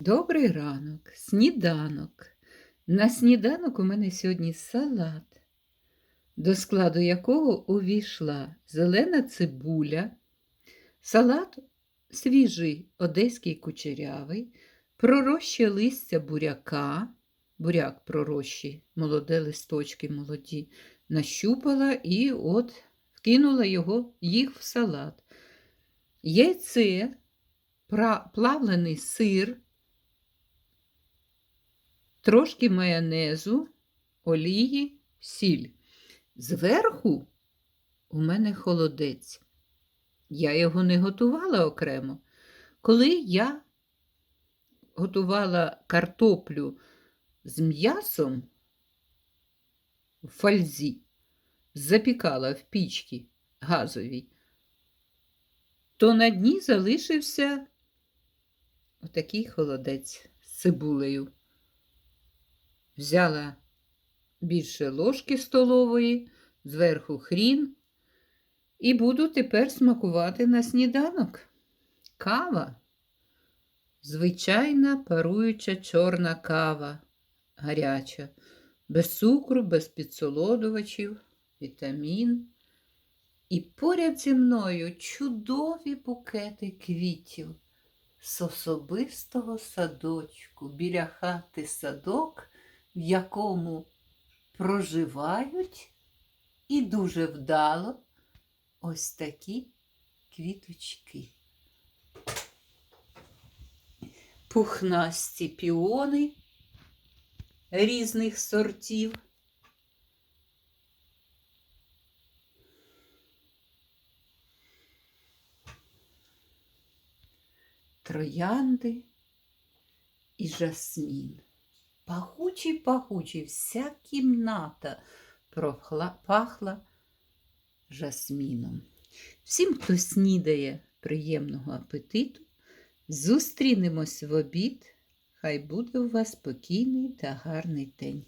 Добрий ранок, сніданок. На сніданок у мене сьогодні салат, до складу якого увійшла зелена цибуля, салат свіжий одеський кучерявий, пророщі листя буряка, буряк пророщі, молоде листочки молоді, нащупала і от вкинула його, їх в салат. Яйце, плавлений сир, трошки майонезу, олії, сіль. Зверху у мене холодець. Я його не готувала окремо. Коли я готувала картоплю з м'ясом в фальзі, запікала в пічці газовій, то на дні залишився отакий холодець з цибулею. Взяла більше ложки столової, зверху хрін, і буду тепер смакувати на сніданок. Кава. Звичайна паруюча чорна кава, гаряча, без цукру, без підсолодувачів, вітамін. І поряд зі мною чудові букети квітів з особистого садочку, біля хати садок, в якому проживають і дуже вдало ось такі квіточки. Пухнасті піони різних сортів. Троянди і жасмін. Пахучий, пахучий, вся кімната прохла- пахла жасміном. Всім, хто снідає, приємного апетиту. Зустрінемось в обід. Хай буде у вас спокійний та гарний день.